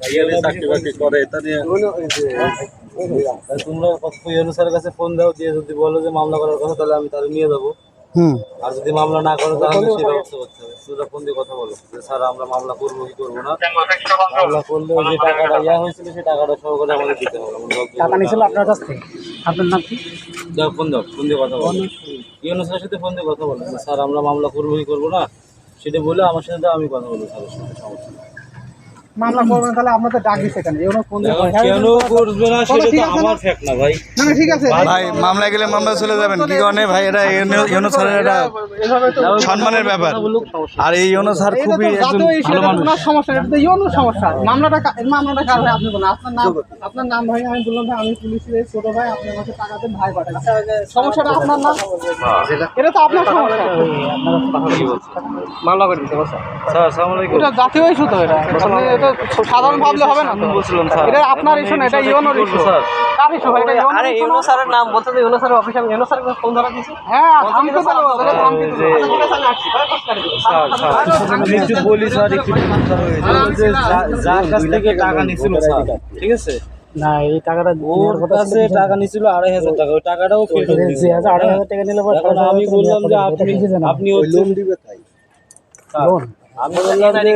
ভাইয়ারে চাকরি বাকরি করে এটা নিয়ে তোমরা ইউনু স্যারের কাছে ফোন দাও দিয়ে যদি বলো যে মামলা করার কথা তাহলে আমি তাহলে নিয়ে যাব। হুম। আর যদি মামলা না করো তাহলে সেই ব্যবস্থা করতে হবে। তোমরা ফোন দিয়ে কথা বলো যে স্যার আমরা মামলা করব কি করব না? মামলা করলে যে টাকাটা ইয়া হয়েছিল সেই টাকাটা সহকারে আমাদের দিতে হবে। আমরা টাকা নিয়েছিল আপনার কাছ থেকে? আপনার নাম কি? দাও ফোন দাও ফোন দিয়ে কথা বলো। ইউনু স্যারের সাথে ফোন দিয়ে কথা বলো স্যার আমরা মামলা করব কি করব না? সেটা বলে আমার সাথে দাও আমি কথা বলব স্যারের সাথে সমস্যা মামলা করবেন তাহলে আপনাদের ডাক দিচ্ছে কেন এগুলো কথা কেন করবে না সেটা তো আমার ফ্যাক্ট না ভাই। না না, ঠিক আছে। ভাই মামলা গেলে মামলা চলে যাবেন। কি কারণে? ভাই এটা ইউনো স্যারের এটা সম্মানের ব্যাপার। আর এই ইউনো স্যার খুবই একজন ভালো মানুষ। সমস্যা এটা তো ইউনো সমস্যা। মামলাটা মামলাটা কার ভাই? আপনি বলেন। আপনার নাম আপনার নাম ভাই আমি বললাম ভাই আমি পুলিশের ছোট ভাই আপনার কাছে টাকা দেন ভাই পাঠান। সমস্যাটা আপনার না? এটা তো আপনার সমস্যা। মামলা করে দিতে স্যার আসসালামু আলাইকুম। এটা জাতীয় ইস্যু তো এটা। এটা সাধারণ ভাবলে হবে না তো। বলছিলাম স্যার। এটা আপনার ইস্যু না এটা ইউনোর ইস্যু। স্যার? কার ইস্যু ভাই? এটা আরে ইউনো স্যারের নাম বলতে তো ইউনো স্যারের অফিসে আমি ইউনো স্যারকে ফোন ধরা দিয়েছি। হ্যাঁ আমি তো বলব স্যার স্যার বলি স্যার একটু যে যার কাছ থেকে টাকা নিছিল স্যার। ঠিক আছে? না এই টাকাটা ওর কাছে টাকা নিছিল আড়াই হাজার টাকা। ওই টাকাটাও ফেরত দিয়েছে। আড়াই হাজার টাকা নিলে পরে আমি বললাম যে আপনি লোন আমি বললাম যে আপনার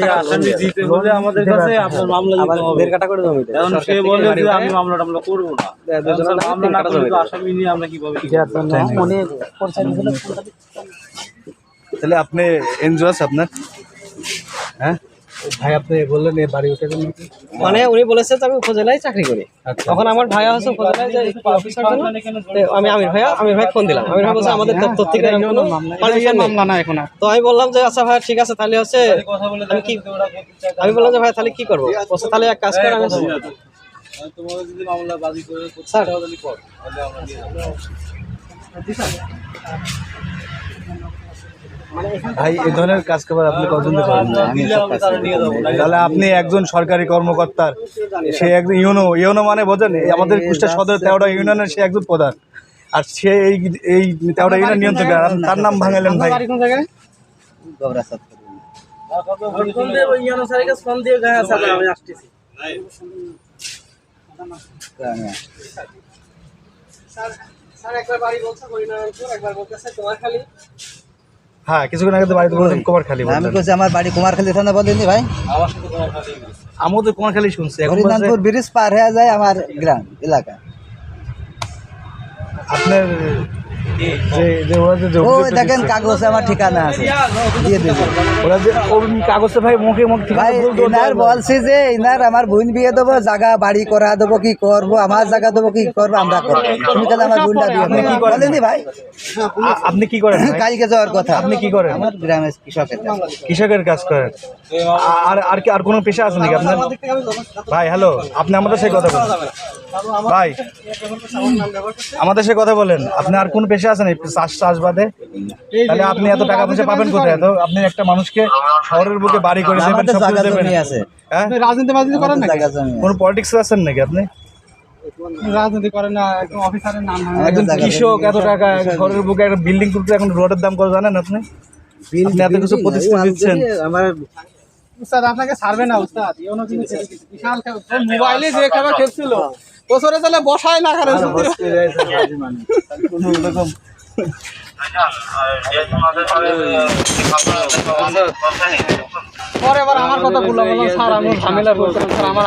এই আসামি দিতে হলে আমাদের কাছে আপনার মামলা দিতে হবে। দেড় কাটা করে জমিতে এখন সে বলে যে আমি মামলা টামলা করব না। মামলা না করলে তো আসামি নিয়ে আমরা কীভাবে কি যার করব? জন্য পরিচয় দিয়েছিল তাহলে আপনি এনজিও আছে আপনার। হ্যাঁ? ভাই আপনি বললেন এই বাড়ি উঠে গেলেন মানে উনি বলেছে যে আমি উপজেলায় চাকরি করি। তখন আমার ভাইয়া হচ্ছে উপজেলায় যে অফিসার জন্য আমি আমির ভাইয়া আমির ভাই ফোন দিলাম। আমির ভাই বলছে আমাদের দপ্তর থেকে কোনো permission মামলা না এখন তো আমি বললাম যে আচ্ছা ভাই ঠিক আছে তাহলে হচ্ছে আমি কি আমি বললাম যে ভাই তাহলে কি করব? বলছে তাহলে এক কাজ করে আমি তোমাকে যদি মামলা বাদী করে স্যার। ভাই এই ধরনের কাজ আপনি কতজন। তাহলে আপনি একজন সরকারি কর্মকর্তার সে একজন ইউনো ইউনো মানে বোঝেন আমাদের কুষ্টা সদর তেরোটা ইউনিয়নের সে একজন প্রধান। আর সে এই এই তেরোটা ইউনিয়ন নিয়ন্ত্রণ আর তার নাম ভাঙালেন ভাই। আমি আসতেছি স্যার একবার বাড়ি বলছে হরিনারায়ণপুর একবার বলতেছে তোমার খালি হ্যাঁ কিছুক্ষণ আগে তো বাড়িতে বলছেন কুমার আমি বলছি আমার বাড়ি কুমারখালী থানা বলেনি ভাই? আমার সাথে তোমার আমিও তো কুমার শুনছি এখন ব্রিজ পার হয়ে যায় আমার গ্রাম এলাকা। আপনার দেখেন কাগজে আমার ঠিকানা আছে। দিয়ে দেবো। ওরা যে কাগজে ভাই মুখে মুখ ভাই ইনার বলছি যে ইনার আমার বোন বিয়ে দেবো জায়গা বাড়ি করা দেবো কি করব আমার জায়গা দেবো কি করব আমরা করব। তুমি তাহলে আমার বোনটা বিয়ে আপনি কি করেন? ভাই। আপনি কি করেন কালকে যাওয়ার কথা। আপনি কি করেন? আমার গ্রামের কৃষকের কৃষকের কাজ করেন। আর আর কি আর কোনো পেশা আছে নাকি আপনার? ভাই হ্যালো আপনি আমাদের সাথে কথা বলেন। ভাই আমাদের সাথে কথা বলেন। আপনি আর কোন পেশা আছে নাকি চাষ চাষ বাদে তাহলে আপনি এত টাকা পয়সা পাবেন কোথায়? তো আপনি একটা মানুষকে শহরের বুকে বাড়ি করে দেবেন সব কিছু দেবেন। হ্যাঁ? রাজনীতি মাজনীতি করেন নাকি? জমি কোন পলিটিক্স আছেন নাকি আপনি? রাজনীতি করেন না একদম অফিসারের নাম একজন কৃষক এত টাকা শহরের বুকে একটা বিল্ডিং করতে এখন রোডের দাম কত জানেন আপনি? আপনি এত কিছু প্রতিষ্ঠান দিচ্ছেন। আমার উস্তাদ আপনাকে ছাড়বে না উস্তাদ। বিশাল মোবাইলে যে খেলা খেলছিল। বছরে তাহলে বসায় না খেলে পরে আবার আমার কথা বললাম বললাম, স্যার আমি ঝামেলা বলছিলাম স্যার আমার